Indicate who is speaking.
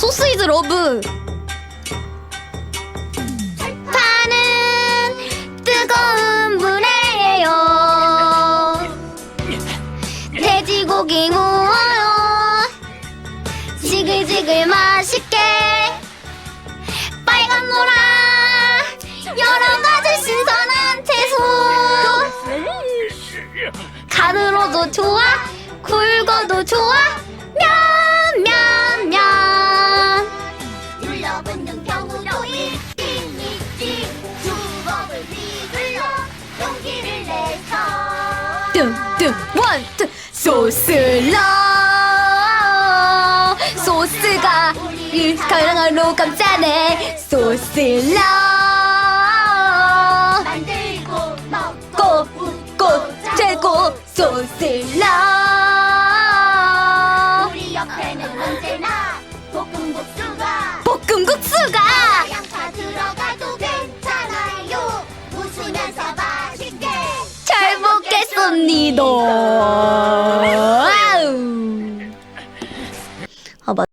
Speaker 1: 소스 이즈 러브. 파는 뜨거운 물에요. 돼지고기 구워요. 지글지글 맛있게. 빨간 노랑 여러 가지 신선한 채소. 간으로도 좋아, 굵어도 좋아.
Speaker 2: 병으로 일찍 일찍 주먹을 휘둘러 용기를 내서.
Speaker 1: 뜸뜸 원, 투 소스러. 소스가 일가랑으로 감싸네. 소스러.
Speaker 2: 만들고 먹고
Speaker 1: 꽃꽃 최고 소스러 감사합니다. 와우.